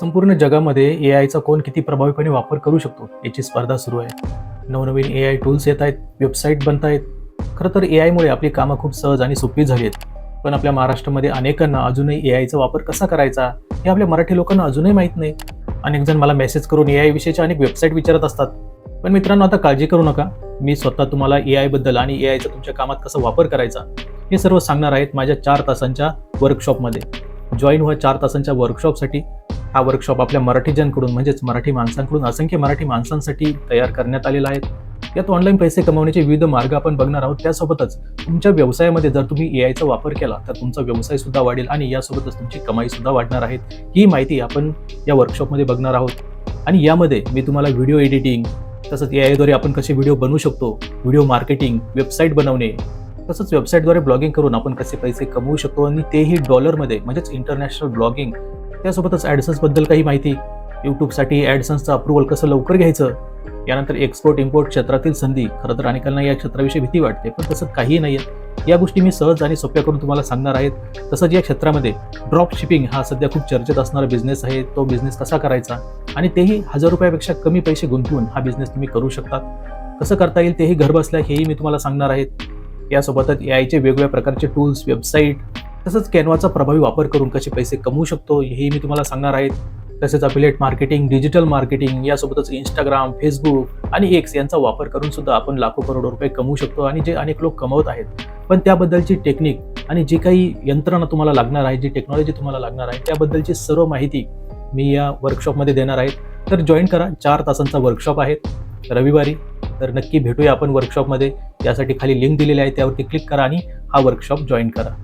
संपूर्ण जगामध्ये ए आयचा कोण किती प्रभावीपणे वापर करू शकतो याची स्पर्धा सुरू आहे. नवनवीन ए आय टूल्स येत आहेत वेबसाईट बनत आहेत. खरं तर ए आयमुळे आपली कामं खूप सहज आणि सोपी झाली आहेत. पण आपल्या महाराष्ट्रामध्ये अनेकांना अजूनही ए आयचा वापर कसा करायचा हे आपल्या मराठी लोकांना अजूनही माहीत नाही. अनेक जण मला मेसेज करून ए आय विषयीच्या अनेक वेबसाईट विचारत असतात. पण मित्रांनो आता काळजी करू नका. मी स्वतः तुम्हाला ए आयबद्दल आणि ए आयचा तुमच्या कामात कसा वापर करायचा हे सर्व सांगणार आहेत माझ्या चार तासांच्या वर्कशॉपमध्ये जॉईन व्हा चार तासांच्या वर्कशॉपसाठी हा वर्कशॉप आपल्या मराठीजनकडून म्हणजेच मराठी माणसांकडून असंख्य मराठी माणसांसाठी तयार करण्यात आलेला आहे. यात ऑनलाईन पैसे कमवण्याचे विविध मार्ग आपण बघणार आहोत. त्यासोबतच तुमच्या व्यवसायामध्ये जर तुम्ही ए आयचा वापर केला तर तुमचा व्यवसाय सुद्धा वाढेल आणि यासोबतच तुमची कमाई सुद्धा वाढणार आहे. ही माहिती आपण या वर्कशॉपमध्ये बघणार आहोत. आणि यामध्ये मी तुम्हाला व्हिडिओ एडिटिंग तसंच ए आयद्वारे आपण कसे व्हिडिओ बनवू शकतो व्हिडिओ मार्केटिंग वेबसाईट बनवणे तसंच वेबसाईटद्वारे ब्लॉगिंग करून आपण कसे पैसे कमवू शकतो आणि तेही डॉलरमध्ये म्हणजेच इंटरनॅशनल ब्लॉगिंग त्यासोबतच ॲडसन्सबद्दल काही माहिती. यूट्यूबसाठी ॲडसन्सचं अप्रुव्हल कसं लवकर घ्यायचं? यानंतर एक्सपोर्ट इम्पोर्ट क्षेत्रातील संधी खरं तर अनेकांना या क्षेत्राविषयी भीती वाटते पण तसं काहीही नाही आहे या गोष्टी मी सहज आणि सोप्या करून तुम्हाला सांगणार आहेत. तसंच या क्षेत्रामध्ये ड्रॉप शिपिंग हा सध्या खूप चर्चेत असणारा बिझनेस आहे. तो बिझनेस कसा करायचा? आणि तेही हजार रुपयापेक्षा कमी पैसे गुंतवून हा बिझनेस तुम्ही करू शकता कसं करता येईल तेही घरबसल्या हेही मी तुम्हाला सांगणार आहेत. यासोबतच ए आयचे वेगवेगळ्या प्रकारचे टूल्स वेबसाईट तसंच कॅनवाचा प्रभावी वापर करून कसे पैसे कमवू शकतो हेही मी तुम्हाला सांगणार आहेत तसेच अफिलेट मार्केटिंग डिजिटल मार्केटिंग यासोबतच इंस्टाग्राम फेसबुक आणि एक्स यांचा वापर करून सुद्धा आपण लाखो करोडो रुपये कमवू शकतो आणि जे अनेक लोक कमवत आहेत. पण त्याबद्दलची टेक्निक आणि जी काही यंत्रणा तुम्हाला लागणार आहे जी टेक्नॉलॉजी तुम्हाला लागणार आहे त्याबद्दलची सर्व माहिती मी या वर्कशॉपमध्ये देणार आहे. तर जॉईन करा चार तासांचा वर्कशॉप आहे. रविवारी तर नक्की भेटूया आपण वर्कशॉपमध्ये त्यासाठी खाली लिंक दिलेली आहे त्यावरती क्लिक करा आणि हा वर्कशॉप जॉईन करा.